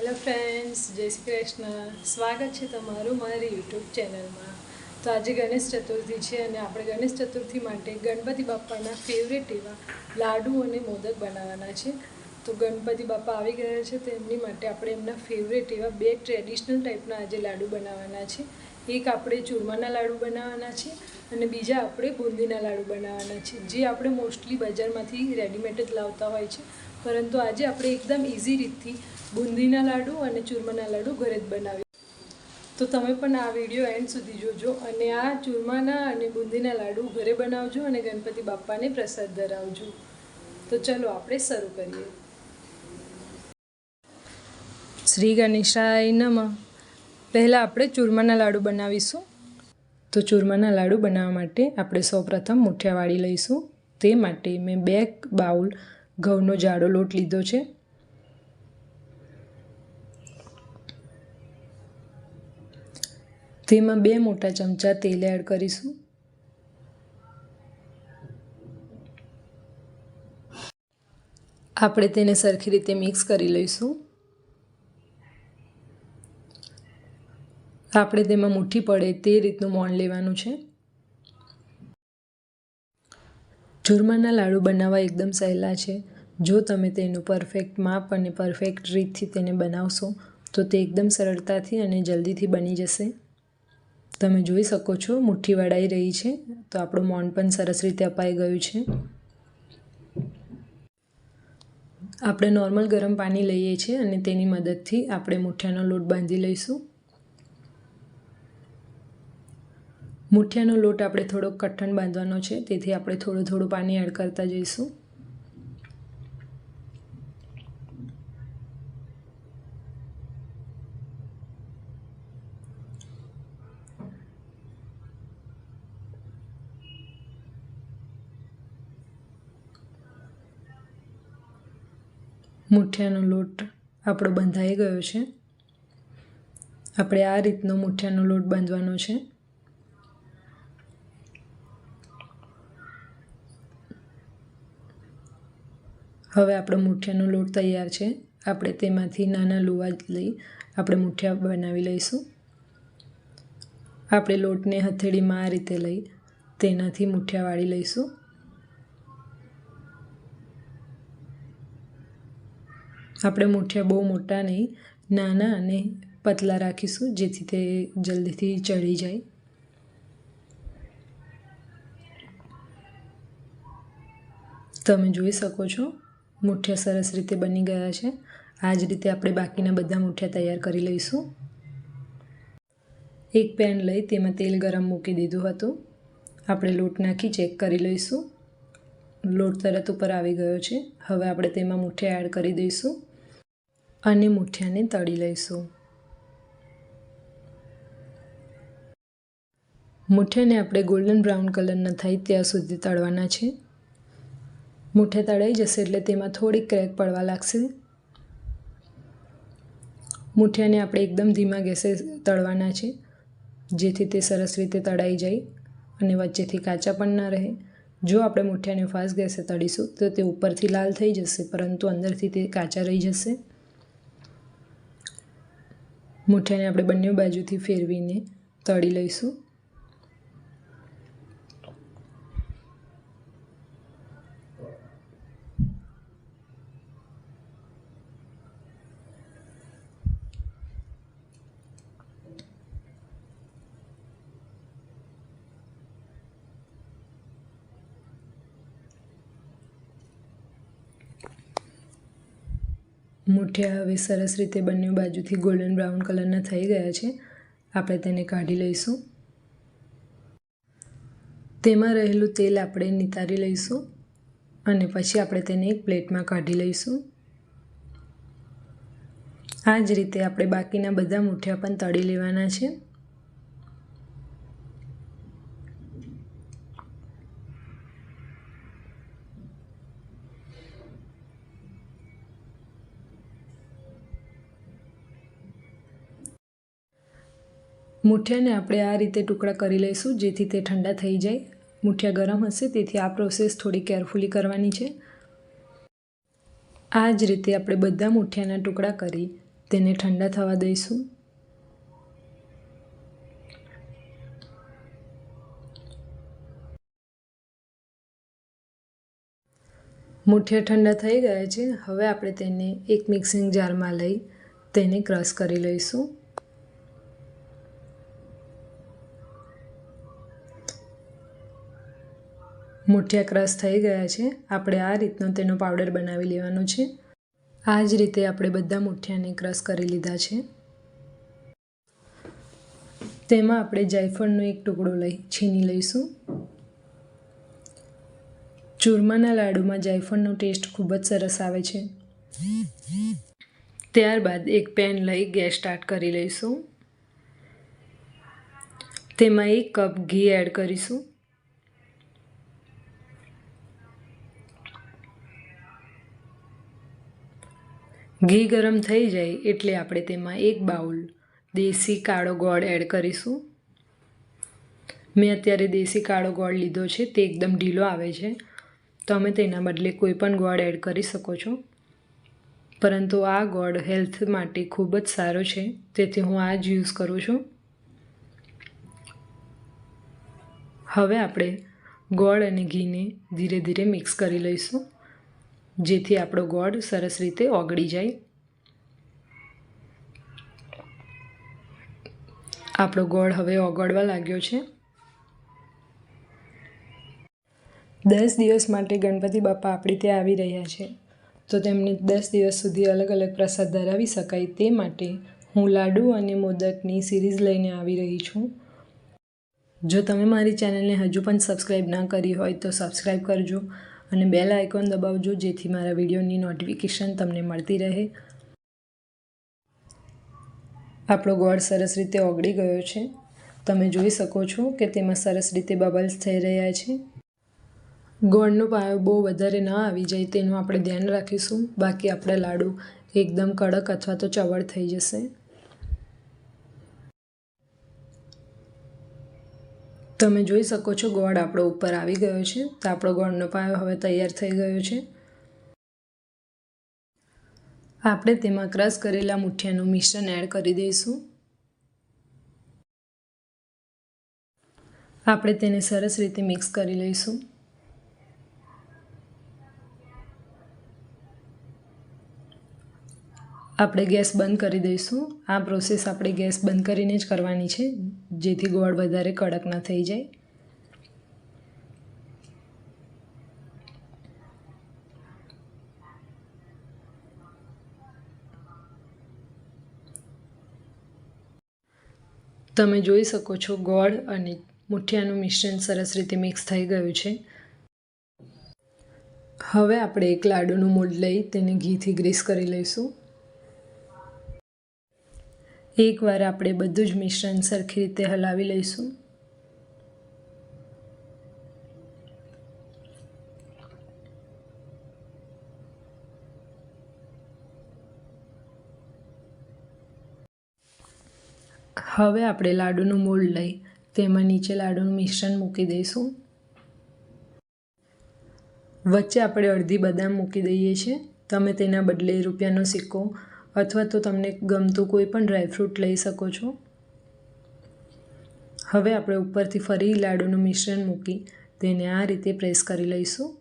Hello friends જય શ્રી કૃષ્ણ. સ્વાગત છે તમારું મારી યુટ્યુબ ચેનલમાં. તો આજે ગણેશ ચતુર્થી છે અને આપણે ગણેશ ચતુર્થી માટે ગણપતિ બાપ્પાના ફેવરેટ એવા લાડુ અને મોદક બનાવવાના છે. તો ગણપતિ બાપ્પા આવી ગયા છે, તો એમની માટે આપણે એમના ફેવરેટ એવા બે ટ્રેડિશનલ ટાઈપના આજે લાડુ બનાવવાના છે. એક આપણે ચૂરમાના લાડુ બનાવવાના છે અને બીજા આપણે બુંદીના લાડુ બનાવવાના છે, જે આપણે મોસ્ટલી બજારમાંથી રેડીમેડ જ લાવતા હોય છે. પરંતુ આજે આપણે એકદમ ઇઝી રીતથી બુંદીના લાડુ અને ચૂરમાના લાડુ ઘરે જ બનાવી તો તમે પણ આ વીડિયો એન્ડ સુધી જોજો અને આ ચૂરમાના અને બુંદીના લાડુ ઘરે બનાવજો અને ગણપતિ બાપ્પાને પ્રસાદ ધરાવજો. તો ચલો આપણે શરૂ કરીએ. શ્રી ગણેશાય નમઃ. પહેલાં આપણે ચૂરમાના લાડુ બનાવીશું. તો ચૂરમાના લાડુ બનાવવા માટે આપણે સૌપ્રથમ મુઠિયાવાળી લઈશું. તે માટે મેં બે બાઉલ ઘઉંનો જાડો લોટ લીધો છે. તેમાં બે મોટા ચમચા તેલ એડ કરીશું. આપણે તેને સરખી રીતે મિક્સ કરી લઈશું. આપણે તેમાં મુઠ્ઠી પડે તે રીતનું મોણ લેવાનું છે. ચૂરમાના લાડુ બનાવવા એકદમ સહેલા છે. જો તમે તેનું પરફેક્ટ માપ અને પરફેક્ટ રીતથી તેને બનાવશો, તો તે એકદમ સરળતાથી અને જલ્દીથી બની જશે. તમે જોઈ શકો છો, મુઠ્ઠી વડાઈ રહી છે. તો આપણું મોણ પણ સરસ રીતે અપાઈ ગયું છે. આપણે નોર્મલ ગરમ પાણી લઈએ છીએ અને તેની મદદથી આપણે મુઠિયાનો લોટ બાંધી લઈશું. મુઠિયાનો લોટ આપણે થોડોક કઠણ બાંધવાનો છે, તેથી આપણે થોડું થોડું પાણી એડ કરતા જઈશું. મુઠિયાનો લોટ આપણો બંધાઈ ગયો છે. આપણે આ રીતનો મુઠિયાનો લોટ બાંધવાનો છે. હવે આપણો મૂઠિયાનો લોટ તૈયાર છે. આપણે તેમાંથી નાના લુવા લઈ આપણે મુઠિયા બનાવી લઈશું. આપણે લોટને હથેળીમાં આ રીતે લઈ તેનાથી મૂઠિયા વાળી લઈશું. આપણે મૂઠિયા બહુ મોટા નહીં, નાના અને પતલા રાખીશું, જેથી તે જલ્દીથી ચડી જાય. તમે જોઈ શકો છો, મૂઠિયા સરસ રીતે બની ગયા છે. આ જ રીતે આપણે બાકીના બધા મુઠિયા તૈયાર કરી લઈશું. એક પેન લઈ તેમાં તેલ ગરમ મૂકી દીધું હતું. આપણે લોટ નાખી ચેક કરી લઈશું. લોટ તરત ઉપર આવી ગયો છે. હવે આપણે તેમાં મૂઠિયા એડ કરી દઈશું. અને મૂઠિયાને તળી લઈશું. મૂઠિયાને આપણે ગોલ્ડન બ્રાઉન કલરના થાય ત્યાં સુધી તળવાના છે. મૂઠિયા તળાઈ જશે એટલે તેમાં થોડીક ક્રેક પડવા લાગશે. મૂઠિયાને આપણે એકદમ ધીમા ગેસે તળવાના છે, જેથી તે સરસ રીતે તળાઈ જાય અને વચ્ચેથી કાચા પણ ના રહે. જો આપણે મૂઠિયાને ફાસ્ટ ગેસે તળીશું તો તે ઉપરથી લાલ થઈ જશે, પરંતુ અંદરથી તે કાચા રહી જશે. મુઠિયાને આપણે બંને બાજુથી ફેરવીને તળી લઈશું. મુઠિયા હવે સરસ રીતે બંને બાજુથી ગોલ્ડન બ્રાઉન કલરના થઈ ગયા છે. આપણે તેને કાઢી લઈશું. તેમાં રહેલું તેલ આપણે નિતારી લઈશું અને પછી આપણે તેને એક પ્લેટમાં કાઢી લઈશું. આ જ રીતે આપણે બાકીના બધા મૂઠિયા પણ તળી લેવાના છે. મુઠિયાને આપણે આ રીતે ટુકડા કરી લઈશું, જેથી તે ઠંડા થઈ જાય. મુઠિયા ગરમ હશે, તેથી આ પ્રોસેસ થોડી કેરફુલી કરવાની છે. આ જ રીતે આપણે બધા મુઠિયાના ટુકડા કરી તેને ઠંડા થવા દઈશું. મુઠિયા ઠંડા થઈ ગયા છે. હવે આપણે તેને એક મિક્સિંગ જારમાં લઈ તેને ક્રશ કરી લઈશું. મુઠિયા ક્રશ થઈ ગયા છે. આપણે આ રીતનો તેનો પાવડર બનાવી લેવાનો છે. આ જ રીતે આપણે બધા મૂઠિયાને ક્રશ કરી લીધા છે. તેમાં આપણે જાયફળનો એક ટુકડો લઈ છીની લઈશું. ચૂરમાના લાડુમાં જાયફળનો ટેસ્ટ ખૂબ જ સરસ આવે છે. ત્યારબાદ એક પેન લઈ ગેસ સ્ટાર્ટ કરી લઈશું. તેમાં એક કપ ઘી એડ કરીશું. ઘી ગરમ થઈ જાય એટલે આપણે તેમાં એક બાઉલ દેશી કાળો ગોળ એડ કરીશું. મેં અત્યારે દેશી કાળો ગોળ લીધો છે, તે એકદમ ઢીલો આવે છે. તમે તેના બદલે કોઈ પણ ગોળ એડ કરી શકો છો. પરંતુ આ ગોળ હેલ્થ માટે ખૂબ જ સારો છે, તેથી હું આ જ યુઝ કરું છું. હવે આપણે ગોળ અને ઘીને ધીરે ધીરે મિક્સ કરી લઈશું. જેથી આપણો ગોળ સરસ રીતે ઓગળી જાય. આપણો ગોળ હવે ઓગળવા લાગ્યો છે. દસ દિવસ માટે ગણપતિ બાપા આપણી ત્યાં આવી રહ્યા છે. તો તેમને દસ દિવસ સુધી અલગ અલગ પ્રસાદ ધરાવી શકાય તે માટે હું લાડુ અને મોદકની સિરીઝ લઈને આવી રહી છું. જો તમે મારી ચેનલને હજુ પણ સબસ્ક્રાઈબ ના કરી હોય તો સબસ્ક્રાઈબ કરજો. અને બેલ આઇકોન દબાવજો, જેથી મારા વિડીયોની નોટિફિકેશન તમને મળતી રહે. આપણો ગોળ સરસ રીતે ઓગળી ગયો છે. તમે જોઈ શકો છો કે તેમાં સરસ રીતે બબલ્સ થઈ રહ્યા છે. ગોળનો પાયો બહુ વધારે ના આવી જાય તેનું આપણે ધ્યાન રાખીશું. બાકી આપણા લાડુ એકદમ કડક અથવા તો ચવળ થઈ જશે. તમે જોઈ શકો છો ગોળ આપણો ઉપર આવી ગયો છે. તો આપણો ગોળનો પાયો હવે તૈયાર થઈ ગયો છે. આપણે તેમાં ક્રશ કરેલા મુઠિયાનું મિશ્રણ એડ કરી દઈશું. આપણે તેને સરસ રીતે મિક્સ કરી લઈશું. આપણે ગેસ બંધ કરી દઈશું. આ પ્રોસેસ આપણે ગેસ બંધ કરીને જ કરવાની છે, જેથી ગોળ વધારે કડક ના થઈ જાય. તમે જોઈ શકો છો ગોળ અને મુઠિયાનું મિશ્રણ સરસ રીતે મિક્સ થઈ ગયું છે. હવે આપણે એક લાડુનું મોલ્ડ લઈ તેને ઘીથી ગ્રીસ કરી લઈશું. એકવાર આપણે બધું જ મિશ્રણ સરખી રીતે હલાવી લઈશું. હવે આપણે લાડુનું મોલ્ડ લઈ તેમાં નીચે લાડુનું મિશ્રણ મૂકી દઈશું. વચ્ચે આપણે અડધી બદામ મૂકી દઈએ છીએ. તમે તેના બદલે રૂપિયાનો સિક્કો અથવા તો તમને ગમતું કોઈ પણ ડ્રાયફ્રૂટ લઈ શકો છો. હવે આપણે ઉપરથી ફરી લાડુનું મિશ્રણ મૂકી તેને આ રીતે પ્રેસ કરી લઈશું.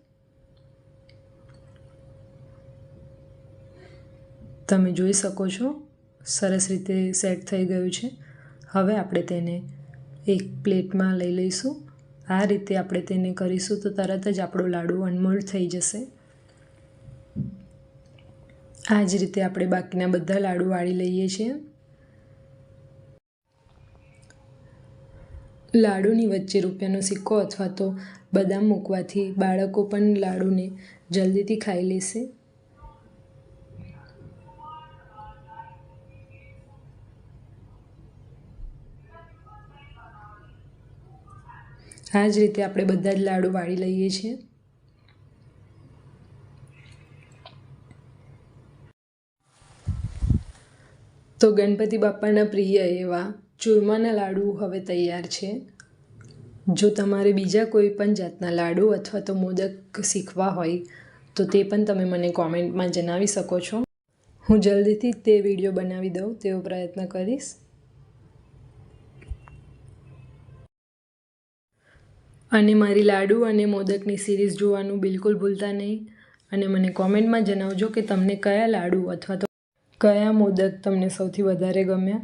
તમે જોઈ શકો છો, સરસ રીતે સેટ થઈ ગયું છે. હવે આપણે તેને એક પ્લેટમાં લઈ લઈશું. આ રીતે આપણે તેને કરીશું તો તરત જ આપણો લાડુ અનમોલ્ડ થઈ જશે. આ જ રીતે આપણે બાકીના બધા લાડુ વાળી લઈએ છીએ. લાડુની વચ્ચે રૂપિયાનો સિક્કો અથવા તો બદામ મૂકવાથી બાળકો પણ લાડુને જલ્દીથી ખાઈ લેશે. આ જ રીતે આપણે બધા જ લાડુ વાળી લઈએ છીએ. તો ગણપતિ બાપાના પ્રિય એવા ચૂરમાના લાડુ હવે તૈયાર છે. જો તમારે બીજા કોઈ પણ જાતના લાડુ અથવા તો મોદક શીખવા હોય, તો તે પણ તમે મને કોમેન્ટમાં જણાવી શકો છો. હું જલ્દીથી તે વીડિયો બનાવી દઉં, તેવો પ્રયત્ન કરીશ. અને મારી લાડુ અને મોદકની સિરીઝ જોવાનું બિલકુલ ભૂલતા નહીં. અને મને કોમેન્ટમાં જણાવજો કે તમને કયા લાડુ અથવા તો કયા મોદક તમને સૌથી વધારે ગમ્યા?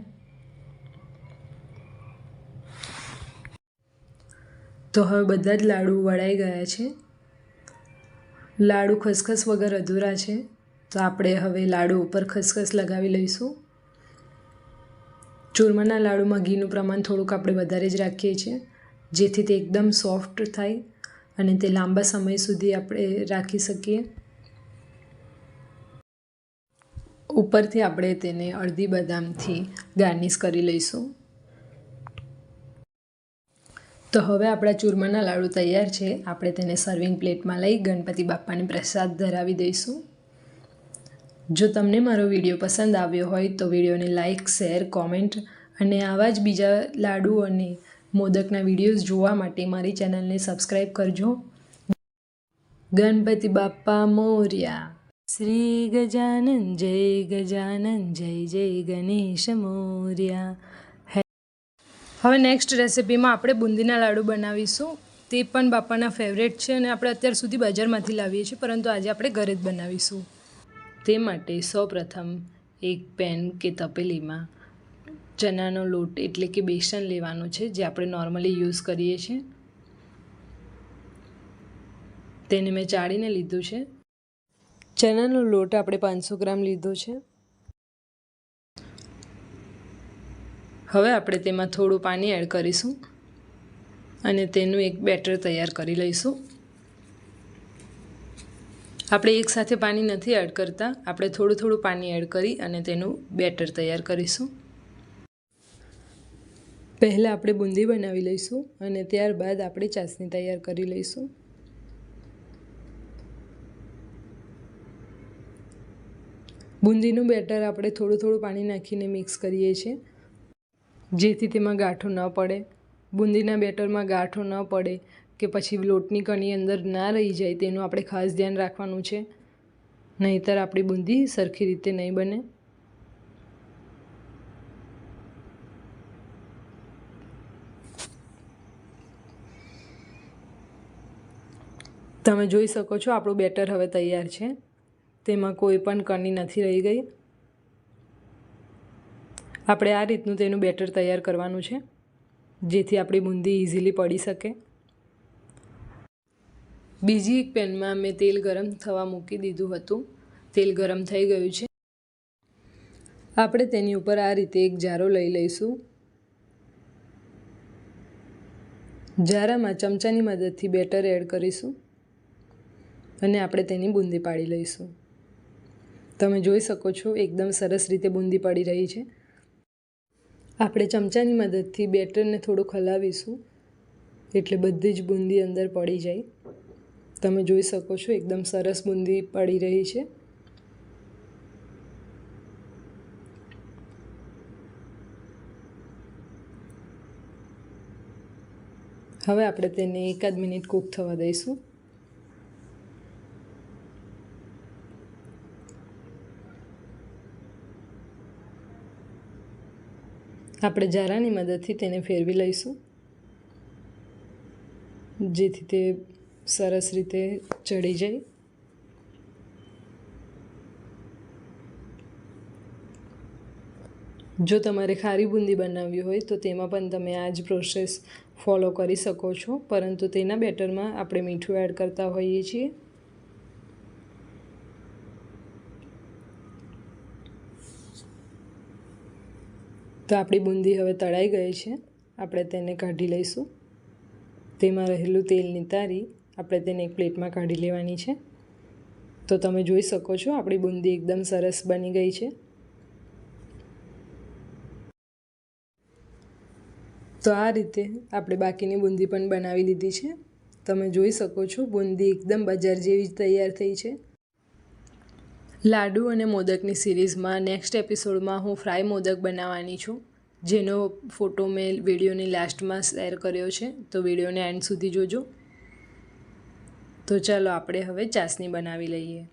તો હવે બધા જ લાડુ વળાઈ ગયા છે. લાડુ ખસખસ વગર અધૂરા છે. તો આપણે હવે લાડુ ઉપર ખસખસ લગાવી લઈશું. ચૂરમાના લાડુમાં ઘીનું પ્રમાણ થોડુંક આપણે વધારે જ રાખીએ છીએ, જેથી તે એકદમ સોફ્ટ થાય અને તે લાંબા સમય સુધી આપણે રાખી શકીએ. ઉપરથી આપણે તેને અડધી બદામથી ગાર્નિશ કરી લઈશું. તો હવે આપણા ચૂરમાના લાડુ તૈયાર છે. આપણે તેને સર્વિંગ પ્લેટમાં લઈ ગણપતિ બાપ્પાને પ્રસાદ ધરાવી દઈશું. જો તમને મારો વીડિયો પસંદ આવ્યો હોય તો વિડીયોને લાઇક શેર કોમેન્ટ અને આવા જ બીજા લાડુ અને મોદકના વિડીયોઝ જોવા માટે મારી ચેનલને સબસ્ક્રાઈબ કરજો. ગણપતિ બાપ્પા મોર્યા. શ્રી ગજાનન જય ગજાનન જય જય ગણેશ મોર્યા હવે નેક્સ્ટ રેસિપીમાં આપણે બુંદીના લાડુ બનાવીશું. તે પણ બાપાના ફેવરેટ છે અને આપણે અત્યાર સુધી બજારમાંથી લાવીએ છીએ, પરંતુ આજે આપણે ઘરે જ બનાવીશું. તે માટે સૌપ્રથમ એક પેન કે તપેલીમાં ચણાનો લોટ એટલે કે બેસન લેવાનો છે, જે આપણે નોર્મલી યુઝ કરીએ છીએ. તેને મેં ચાળીને લીધું છે. ચણાનો લોટ આપણે પાંચસો ગ્રામ લીધો છે. હવે આપણે તેમાં થોડું પાણી એડ કરીશું અને તેનું એક બેટર તૈયાર કરી લઈશું. આપણે એકસાથે પાણી નથી એડ કરતા, આપણે થોડું થોડું પાણી એડ કરી અને તેનું બેટર તૈયાર કરીશું. પહેલાં આપણે બુંદી બનાવી લઈશું અને ત્યારબાદ આપણે ચાસણી તૈયાર કરી લઈશું. બુંદીનું બેટર આપણે થોડું થોડું પાણી નાખીને મિક્સ કરીએ છીએ. જેથી તેમાં ગાંઠો ન પડે. બુંદીના બેટરમાં ગાંઠો ન પડે કે પછી લોટની કણી અંદર ના રહી જાય તેનું આપણે ખાસ ધ્યાન રાખવાનું છે. નહીંતર આપણી બુંદી સરખી રીતે નહીં બને. તમે જોઈ શકો છો આપણું બેટર હવે તૈયાર છે. તેમાં કોઈ પણ કણી નથી રહી ગઈ. આપણે આ રીતનું તેનું બેટર તૈયાર કરવાનું છે, જેથી આપણી બુંદી ઇઝીલી પડી શકે. બીજી એક પેનમાં મેં તેલ ગરમ થવા મૂકી દીધું હતું. તેલ ગરમ થઈ ગયું છે. આપણે તેની ઉપર આ રીતે એક જારો લઈ લઈશું. જારામાં ચમચાની મદદથી બેટર એડ કરીશું. અને આપણે તેની બુંદી પાડી લઈશું. તમે જોઈ શકો છો, એકદમ સરસ રીતે બુંદી પડી રહી છે. આપણે ચમચાની મદદથી બેટરને થોડું હલાવીશું એટલે બધી જ બુંદી અંદર પડી જાય. તમે જોઈ શકો છો, એકદમ સરસ બુંદી પડી રહી છે. હવે આપણે તેને એકાદ મિનિટ કૂક થવા દઈશું. આપણે જારાની મદદથી તેને ફેરવી લઈશું. જેથી તે સરસ રીતે ચડી જાય. જો તમારે ખારી બુંદી બનાવવી હોય તો તેમાં પણ તમે આ જ પ્રોસેસ ફોલો કરી શકો છો. પરંતુ તેના બેટરમાં આપણે મીઠું એડ કરતા હોઈએ છીએ. તો આપણી બુંદી હવે તળાઈ ગઈ છે. આપણે તેને કાઢી લઈશું. તેમાં રહેલું તેલ નિતારી આપણે તેને એક પ્લેટમાં કાઢી લેવાની છે. તો તમે જોઈ શકો છો, આપણી બુંદી એકદમ સરસ બની ગઈ છે. તો આ રીતે આપણે બાકીની બુંદી પણ બનાવી લીધી છે. તમે જોઈ શકો છો, બુંદી એકદમ બજાર જેવી જ તૈયાર થઈ છે. લાડુ અને મોદકની સિરીઝમાં નેક્સ્ટ એપિસોડમાં હું ફ્રાય મોદક બનાવવાની છું. જેનો ફોટો મેં વિડીયોની લાસ્ટમાં શેર કર્યો છે. તો વિડીયોને એન્ડ સુધી જોજો. તો ચાલો આપણે હવે ચાસણી બનાવી લઈએ.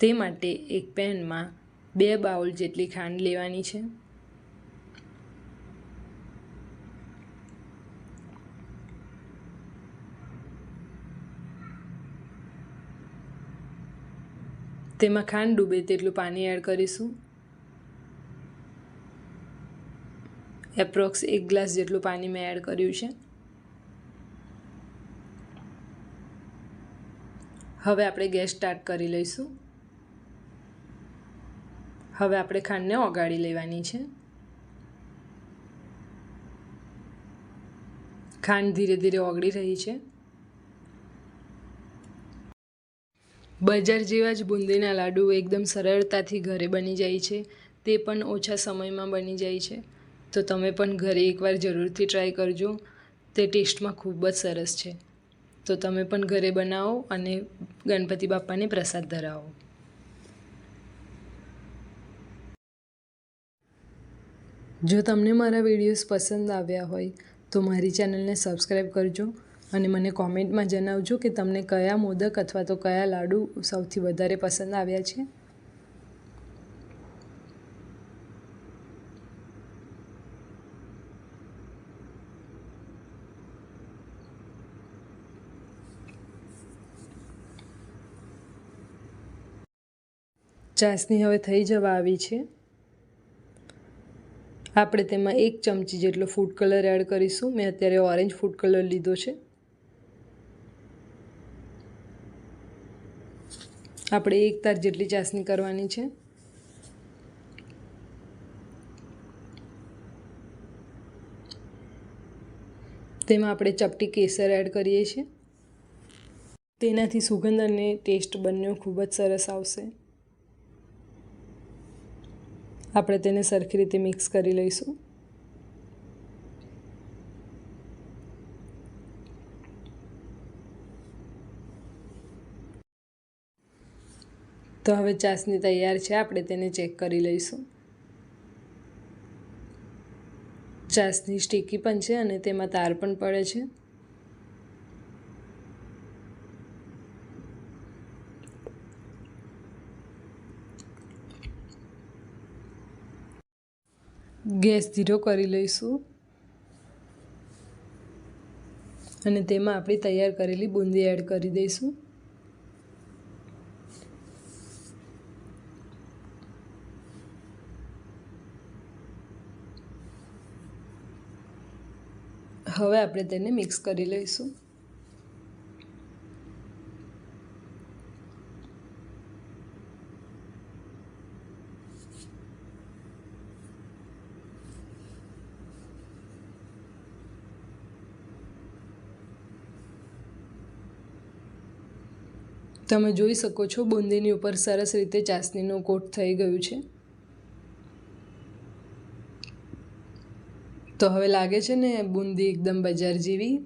તે માટે એક પેનમાં બે બાઉલ જેટલી ખાંડ લેવાની છે. તેમાં ખાંડ ડૂબે તેટલું પાણી એડ કરીશું. એપ્રોક્સ એક ગ્લાસ જેટલું પાણી મેં એડ કર્યું છે. હવે આપણે ગેસ સ્ટાર્ટ કરી લઈશું. હવે આપણે ખાંડને ઓગાળી લેવાની છે. ખાંડ ધીરે ધીરે ઓગળી રહી છે. બજાર જેવા જ બુંદીના લાડુ એકદમ સરળતાથી ઘરે બની જાય છે. તે પણ ઓછા સમયમાં બની જાય છે. તો તમે પણ ઘરે એકવાર જરૂરથી ટ્રાય કરજો. તે ટેસ્ટમાં ખૂબ જ સરસ છે. તો તમે પણ ઘરે બનાવો અને ગણપતિ બાપાને પ્રસાદ ધરાવો. જો તમને મારા વિડીયોઝ પસંદ આવ્યા હોય તો મારી ચેનલને સબસ્ક્રાઈબ કરજો. અને મને કોમેન્ટમાં જણાવજો કે તમને કયા મોદક અથવા તો કયા લાડુ સૌથી વધારે પસંદ આવ્યા છે. ચાસણી હવે થઈ જવા આવી છે. આપણે તેમાં એક ચમચી જેટલો ફૂડ કલર એડ કરીશું. મેં અત્યારે ઓરેન્જ ફૂડ કલર લીધો છે. આપણે એક તાર જેટલી ચાસણી કરવાની છે. તેમાં આપણે ચપટી કેસર એડ કરીએ છીએ. તેનાથી સુગંધ અને ટેસ્ટ બંને ખૂબ જ સરસ આવશે. આપણે તેને સરખી રીતે મિક્સ કરી લઈશું. તો હવે ચાસણી તૈયાર છે. આપણે તેને ચેક કરી લઈશું. ચાસની સ્ટીકી પણ છે અને તેમાં તાર પણ પડે છે. ગેસ ધીરો કરી લઈશું. અને તેમાં આપણી તૈયાર કરેલી બુંદી એડ કરી દઈશું. હવે આપણે તેને મિક્સ કરી લઈશું. તમે જોઈ શકો છો, બુંદીની ઉપર સરસ રીતે ચાસણીનું કોટ થઈ ગયું છે. તો હવે લાગે છે ને બુંદી એકદમ બજાર જેવી?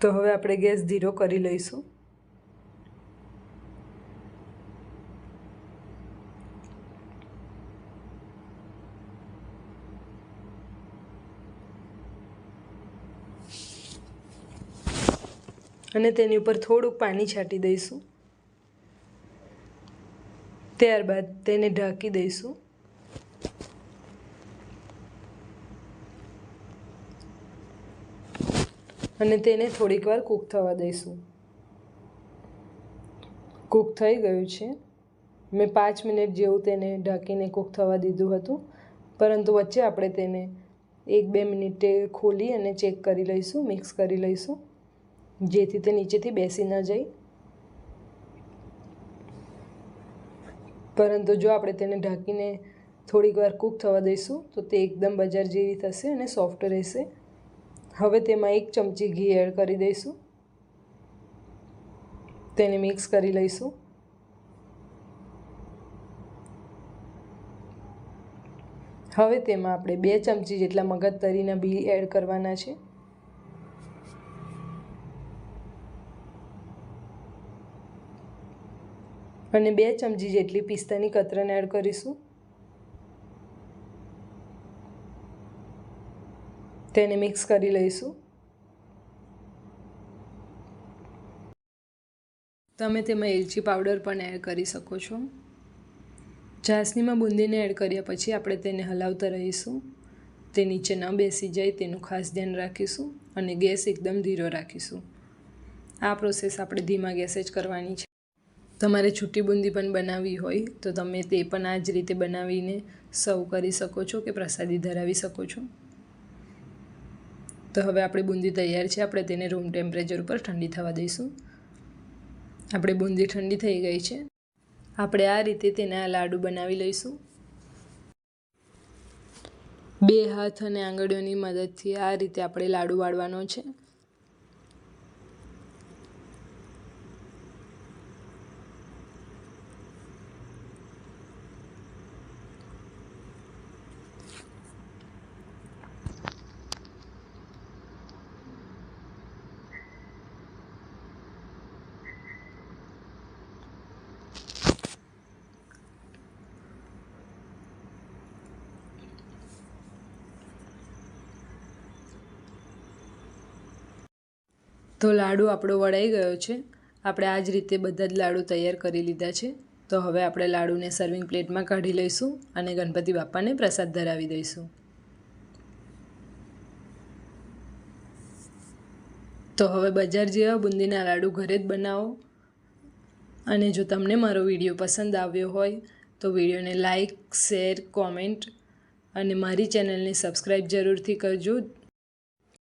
તો હવે આપણે ગેસ ધીરો કરી લઈશું. અને તેની ઉપર થોડુંક પાણી છાંટી દઈશું. ત્યારબાદ તેને ઢાંકી દઈશું. અને તેને થોડીક વાર કૂક થવા દઈશું. કૂક થઈ ગયું છે. મેં પાંચ મિનિટ જેવું તેને ઢાંકીને કૂક થવા દીધું હતું. પરંતુ વચ્ચે આપણે તેને એક બે મિનિટે ખોલી અને ચેક કરી લઈશું, મિક્સ કરી લઈશું. જેથી તે નીચેથી બેસી ન જાય. પરંતુ જો આપણે તેને ઢાંકીને થોડીક વાર કૂક થવા દઈશું, તો તે એકદમ બજાર જેવી થશે અને સોફ્ટ રહેશે. હવે તેમાં એક ચમચી ઘી એડ કરી દઈશું. તેને મિક્સ કરી લઈશું. હવે તેમાં આપણે બે ચમચી જેટલા મગજ તરીના બી એડ કરવાના છે. અને બે ચમચી જેટલી પિસ્તાની કતરન એડ કરીશું. તેને મિક્સ કરી લઈશું. તમે તેમાં એલચી પાવડર પણ એડ કરી શકો છો. ચાસણીમાં બુંદીને એડ કર્યા પછી આપણે તેને હલાવતા રહીશું. તે નીચે ન બેસી જાય તેનું ખાસ ધ્યાન રાખીશું અને ગેસ એકદમ ધીરો રાખીશું. આ પ્રોસેસ આપણે ધીમા ગેસે જ કરવાની છે. તમારે છૂટી બુંદી પણ બનાવવી હોય, તો તમે તે પણ આ જ રીતે બનાવીને સર્વ કરી શકો છો કે પ્રસાદી ધરાવી શકો છો? તો હવે આપણી બુંદી તૈયાર છે. આપણે તેને રૂમ ટેમ્પરેચર ઉપર ઠંડી થવા દઈશું. આપણે બુંદી ઠંડી થઈ ગઈ છે. આપણે આ રીતે તેના લાડુ બનાવી લઈશું. બે હાથ અને આંગળીઓની મદદથી આ રીતે આપણે લાડુ વાળવાનો છે. તો લાડુ આપણો વળાઈ ગયો છે. આપણે આ જ રીતે બધા જ લાડુ તૈયાર કરી લીધા છે. તો હવે આપણે લાડુને સર્વિંગ પ્લેટમાં કાઢી લઈશું અને ગણપતિ બાપાને પ્રસાદ ધરાવી દઈશું. તો હવે બજાર જેવા બુંદીના લાડુ ઘરે જ બનાવો. અને જો તમને મારો વીડિયો પસંદ આવ્યો હોય, તો વિડીયોને લાઈક શેર કોમેન્ટ અને મારી ચેનલને સબસ્ક્રાઈબ જરૂરથી કરજો.